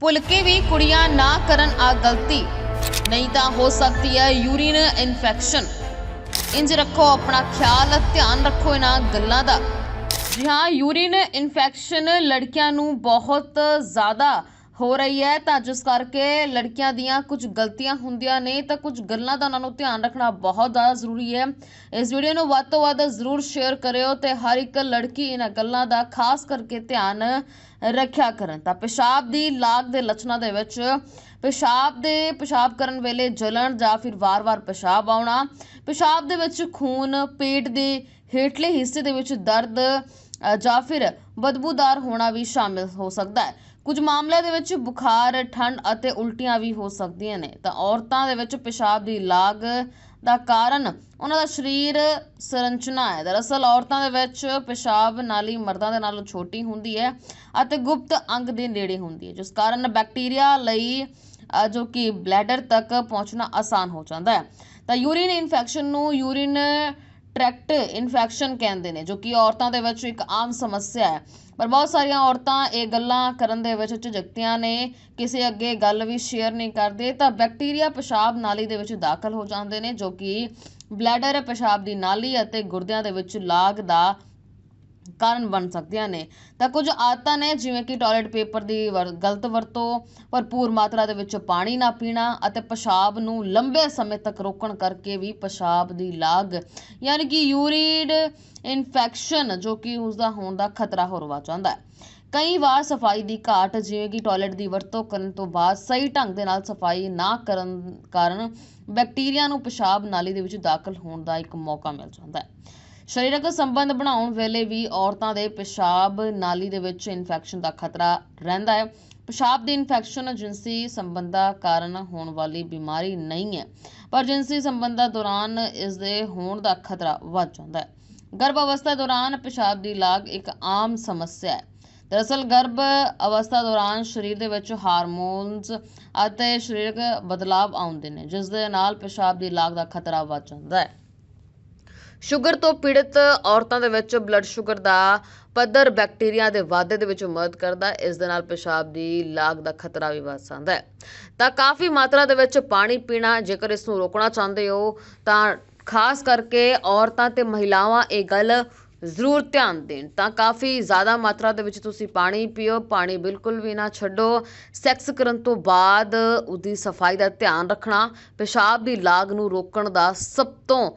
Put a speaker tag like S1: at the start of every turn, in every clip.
S1: ਭੁੱਲ ਕੇ ਵੀ ਕੁੜੀਆਂ ਨਾ ਕਰਨ ਆ ਗਲਤੀ। ਨਹੀਂ ਤਾਂ ਹੋ ਸਕਦੀ ਹੈ ਯੂਰਿਨ ਇਨਫੈਕਸ਼ਨ। ਇੰਜ ਰੱਖੋ ਆਪਣਾ ਖਿਆਲ, ਧਿਆਨ ਰੱਖੋ ਇਹਨਾਂ ਗੱਲਾਂ ਦਾ। ਜੀ ਹਾਂ, ਯੂਰਿਨ ਇਨਫੈਕਸ਼ਨ ਲੜਕੀਆਂ ਨੂੰ ਬਹੁਤ ਜ਼ਿਆਦਾ ਹੋ ਰਹੀ ਹੈ, ਤਾਂ ਜਿਸ ਕਰਕੇ ਲੜਕੀਆਂ ਦੀਆਂ ਕੁਝ ਗਲਤੀਆਂ ਹੁੰਦੀਆਂ ਨੇ, ਤਾਂ ਕੁਝ ਗੱਲਾਂ ਦਾ ਉਹਨਾਂ ਨੂੰ ਧਿਆਨ ਰੱਖਣਾ ਬਹੁਤ ਜ਼ਿਆਦਾ ਜ਼ਰੂਰੀ ਹੈ। ਇਸ ਵੀਡੀਓ ਨੂੰ ਵੱਧ ਤੋਂ ਵੱਧ ਜ਼ਰੂਰ ਸ਼ੇਅਰ ਕਰਿਓ ਤੇ ਹਰ ਇੱਕ ਲੜਕੀ ਇਹਨਾਂ ਗੱਲਾਂ ਦਾ ਖਾਸ ਕਰਕੇ ਧਿਆਨ ਰੱਖਿਆ ਕਰਨ। ਤਾਂ ਪਿਸ਼ਾਬ ਦੀ ਲਾਗ ਦੇ ਲੱਛਣਾਂ ਦੇ ਵਿੱਚ ਪਿਸ਼ਾਬ ਦੇ ਪਿਸ਼ਾਬ ਕਰਨ ਵੇਲੇ ਜਲਣ ਜਾਂ ਫਿਰ ਵਾਰ-ਵਾਰ ਪਿਸ਼ਾਬ ਆਉਣਾ, ਪਿਸ਼ਾਬ ਦੇ ਵਿੱਚ ਖੂਨ, ਪੇਟ ਦੇ ਹੇਠਲੇ ਹਿੱਸੇ ਦੇ ਵਿੱਚ ਦਰਦ ਜਾਂ ਫਿਰ ਬਦਬੂਦਾਰ ਹੋਣਾ ਵੀ ਸ਼ਾਮਿਲ ਹੋ ਸਕਦਾ ਹੈ। ਕੁਝ ਮਾਮਲਿਆਂ ਦੇ ਵਿੱਚ ਬੁਖਾਰ, ਠੰਡ ਅਤੇ ਉਲਟੀਆਂ ਵੀ ਹੋ ਸਕਦੀਆਂ ਨੇ। ਤਾਂ ਔਰਤਾਂ ਦੇ ਵਿੱਚ ਪਿਸ਼ਾਬ ਦੀ ਲਾਗ ਦਾ ਕਾਰਨ ਉਹਨਾਂ ਦਾ ਸਰੀਰ ਸੰਰਚਨਾ ਹੈ। ਦਰਅਸਲ ਔਰਤਾਂ ਦੇ ਵਿੱਚ ਪਿਸ਼ਾਬ ਨਾਲੀ ਮਰਦਾਂ ਦੇ ਨਾਲੋਂ ਛੋਟੀ ਹੁੰਦੀ ਹੈ ਅਤੇ ਗੁਪਤ ਅੰਗ ਦੇ ਨੇੜੇ ਹੁੰਦੀ ਹੈ, ਜਿਸ ਕਾਰਨ ਬੈਕਟੀਰੀਆ ਲਈ ਜੋ ਕਿ ਬਲੈਡਰ ਤੱਕ ਪਹੁੰਚਣਾ ਆਸਾਨ ਹੋ ਜਾਂਦਾ ਹੈ। ਤਾਂ ਯੂਰਿਨ ਇਨਫੈਕਸ਼ਨ ਨੂੰ ਯੂਰਿਨ ਟ੍ਰੈਕਟ ਇਨਫੈਕਸ਼ਨ ਕਹਿੰਦੇ ਨੇ, ਜੋ ਕਿ ਔਰਤਾਂ ਦੇ ਵਿੱਚ ਇੱਕ ਆਮ ਸਮੱਸਿਆ ਹੈ। ਪਰ ਬਹੁਤ ਸਾਰੀਆਂ ਔਰਤਾਂ ਇਹ ਗੱਲਾਂ ਕਰਨ ਦੇ ਵਿੱਚ ਝਿਜਕਦੀਆਂ ਨੇ, ਕਿਸੇ ਅੱਗੇ ਗੱਲ ਵੀ ਸ਼ੇਅਰ ਨਹੀਂ ਕਰਦੇ, ਤਾਂ ਬੈਕਟੀਰੀਆ ਪਿਸ਼ਾਬ ਨਾਲੀ ਦੇ ਵਿੱਚ ਦਾਖਲ ਹੋ ਜਾਂਦੇ ਨੇ, ਜੋ ਕਿ ਬਲੈਡਰ ਪਿਸ਼ਾਬ ਦੀ ਨਾਲੀ ਅਤੇ ਗੁਰਦਿਆਂ ਦੇ ਵਿੱਚ ਲਾਗ ਦਾ ਕਾਰਨ ਬਣ ਸਕਦੀਆਂ ਨੇ। ਤਾਂ ਕੁਝ ਆਦਤਾਂ ਨੇ, ਜਿਵੇਂ ਕਿ ਟਾਇਲਟ ਪੇਪਰ ਦੀ ਵਰ- ਗਲਤ ਵਰਤੋਂ, ਭਰਪੂਰ ਮਾਤਰਾ ਦੇ ਵਿੱਚ ਪਾਣੀ ਨਾ ਪੀਣਾ ਅਤੇ ਪਿਸ਼ਾਬ ਨੂੰ ਲੰਬੇ ਸਮੇਂ ਤੱਕ ਰੋਕਣ ਕਰਕੇ ਵੀ ਪਿਸ਼ਾਬ ਦੀ ਲਾਗ, ਯਾਨੀ ਕਿ ਯੂਰੀਡ ਇਨਫੈਕਸ਼ਨ, ਜੋ ਕਿ ਉਸ ਦਾ ਹੋਣ ਦਾ ਖਤਰਾ ਹੋਰ ਵੱਧ ਜਾਂਦਾ ਹੈ। ਕਈ ਵਾਰ ਸਫ਼ਾਈ ਦੀ ਘਾਟ, ਜਿਵੇਂ ਕਿ ਟਾਇਲਟ ਦੀ ਵਰਤੋਂ ਕਰਨ ਤੋਂ ਬਾਅਦ ਸਹੀ ਢੰਗ ਦੇ ਨਾਲ ਸਫ਼ਾਈ ਨਾ ਕਰਨ ਕਾਰਨ ਬੈਕਟੀਰੀਆ ਨੂੰ ਪਿਸ਼ਾਬ ਨਾਲੀ ਦੇ ਵਿੱਚ ਦਾਖਲ ਹੋਣ ਦਾ ਇੱਕ ਮੌਕਾ ਮਿਲ ਜਾਂਦਾ ਹੈ। ਸਰੀਰਕ ਸੰਬੰਧ ਬਣਾਉਣ ਵੇਲੇ ਵੀ ਔਰਤਾਂ ਦੇ ਪਿਸ਼ਾਬ ਨਾਲੀ ਦੇ ਵਿੱਚ ਇਨਫੈਕਸ਼ਨ ਦਾ ਖਤਰਾ ਰਹਿੰਦਾ ਹੈ। ਪਿਸ਼ਾਬ ਦੀ ਇਨਫੈਕਸ਼ਨ ਜਿਨਸੀ ਸੰਬੰਧਾਂ ਕਾਰਨ ਹੋਣ ਵਾਲੀ ਬਿਮਾਰੀ ਨਹੀਂ ਹੈ, ਪਰ ਜਿਨਸੀ ਸੰਬੰਧਾਂ ਦੌਰਾਨ ਇਸ ਦੇ ਹੋਣ ਦਾ ਖਤਰਾ ਵੱਧ ਜਾਂਦਾ ਹੈ। ਗਰਭ ਅਵਸਥਾ ਦੌਰਾਨ ਪਿਸ਼ਾਬ ਦੀ ਲਾਗ ਇੱਕ ਆਮ ਸਮੱਸਿਆ ਹੈ। ਦਰਅਸਲ ਗਰਭ ਅਵਸਥਾ ਦੌਰਾਨ ਸਰੀਰ ਦੇ ਵਿੱਚ ਹਾਰਮੋਨਸ ਅਤੇ ਸਰੀਰਕ ਬਦਲਾਵ ਆਉਂਦੇ ਨੇ ਜਿਸ ਦੇ ਨਾਲ ਪਿਸ਼ਾਬ ਦੀ ਲਾਗ ਦਾ ਖਤਰਾ ਵੱਧ ਜਾਂਦਾ ਹੈ। ਸ਼ੂਗਰ ਤੋਂ ਪੀੜਤ ਔਰਤਾਂ ਦੇ ਵਿੱਚ ਬਲੱਡ ਸ਼ੂਗਰ ਦਾ ਪੱਧਰ ਬੈਕਟੀਰੀਆ ਦੇ ਵਾਧੇ ਦੇ ਵਿੱਚ ਮਦਦ ਕਰਦਾ ਇਸ ਦੇ ਨਾਲ ਪਿਸ਼ਾਬ ਦੀ ਲਾਗ ਦਾ ਖਤਰਾ ਵੀ ਵੱਧ ਜਾਂਦਾ ਹੈ। ਤਾਂ ਕਾਫੀ ਮਾਤਰਾ ਦੇ ਵਿੱਚ ਪਾਣੀ ਪੀਣਾ, ਜੇਕਰ ਇਸ ਨੂੰ ਰੋਕਣਾ ਚਾਹੁੰਦੇ ਹੋ, ਤਾਂ ਖਾਸ ਕਰਕੇ ਔਰਤਾਂ ਤੇ ਮਹਿਲਾਵਾਂ, ਇਹ ਗੱਲ ਜ਼ਰੂਰ ਧਿਆਨ ਦੇਣ। ਤਾਂ ਕਾਫੀ ਜ਼ਿਆਦਾ ਮਾਤਰਾ ਦੇ ਵਿੱਚ ਤੁਸੀਂ ਪਾਣੀ ਪੀਓ, ਪਾਣੀ ਬਿਲਕੁਲ ਵੀ ਨਾ ਛੱਡੋ। ਸੈਕਸ ਕਰਨ ਤੋਂ ਬਾਅਦ ਉਹਦੀ ਸਫ਼ਾਈ ਦਾ ਧਿਆਨ ਰੱਖਣਾ, ਪਿਸ਼ਾਬ ਦੀ ਲਾਗ ਨੂੰ ਰੋਕਣ ਦਾ ਸਭ ਤੋਂ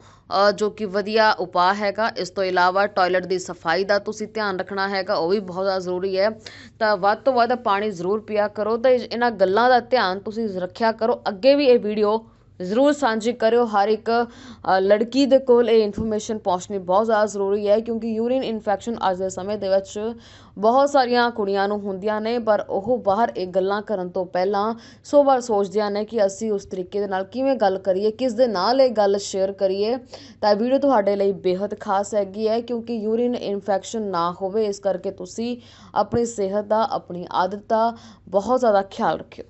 S1: ਜੋ ਕਿ ਵਧੀਆ ਉਪਾਅ ਹੈਗਾ। ਇਸ ਤੋਂ ਇਲਾਵਾ ਟਾਇਲਟ ਦੀ ਸਫ਼ਾਈ ਦਾ ਤੁਸੀਂ ਧਿਆਨ ਰੱਖਣਾ ਹੈਗਾ, ਉਹ ਵੀ ਬਹੁਤ ਜ਼ਿਆਦਾ ਜ਼ਰੂਰੀ ਹੈ। ਤਾਂ ਵੱਧ ਤੋਂ ਵੱਧ ਪਾਣੀ ਜ਼ਰੂਰ ਪੀਆ ਕਰੋ ਤੇ ਇਹਨਾਂ ਗੱਲਾਂ ਦਾ ਧਿਆਨ ਤੁਸੀਂ ਰੱਖਿਆ ਕਰੋ। ਅੱਗੇ ਵੀ ਇਹ ਵੀਡੀਓ ਜ਼ਰੂਰ ਸਾਂਝੀ ਕਰਿਓ। ਹਰ ਇੱਕ ਲੜਕੀ ਦੇ ਕੋਲ ਇਹ ਇਨਫੋਰਮੇਸ਼ਨ ਪਹੁੰਚਣੀ ਬਹੁਤ ਜ਼ਿਆਦਾ ਜ਼ਰੂਰੀ ਹੈ ਕਿਉਂਕਿ ਯੂਰਿਨ ਇਨਫੈਕਸ਼ਨ ਅੱਜ ਦੇ ਸਮੇਂ ਦੇ ਵਿੱਚ ਬਹੁਤ ਸਾਰੀਆਂ ਕੁੜੀਆਂ ਨੂੰ ਹੁੰਦੀਆਂ ਨੇ, ਪਰ ਉਹ ਬਾਹਰ ਇਹ ਗੱਲਾਂ ਕਰਨ ਤੋਂ ਪਹਿਲਾਂ ਸੌ ਵਾਰ ਸੋਚਦੀਆਂ ਨੇ ਕਿ ਅਸੀਂ ਉਸ ਤਰੀਕੇ ਦੇ ਨਾਲ ਕਿਵੇਂ ਗੱਲ ਕਰੀਏ, ਕਿਸ ਦੇ ਨਾਲ ਇਹ ਗੱਲ ਸ਼ੇਅਰ ਕਰੀਏ। ਤਾਂ ਵੀਡੀਓ ਤੁਹਾਡੇ ਲਈ ਬੇहद ਖਾਸ ਹੈਗੀ ਹੈ ਕਿਉਂਕਿ ਯੂਰਿਨ ਇਨਫੈਕਸ਼ਨ ਨਾ ਹੋਵੇ, ਇਸ ਕਰਕੇ ਤੁਸੀਂ ਆਪਣੀ ਸਿਹਤ ਦਾ, ਆਪਣੀ ਆਦਤ ਦਾ ਬਹੁਤ ਜ਼ਿਆਦਾ ਖਿਆਲ ਰੱਖਿਓ।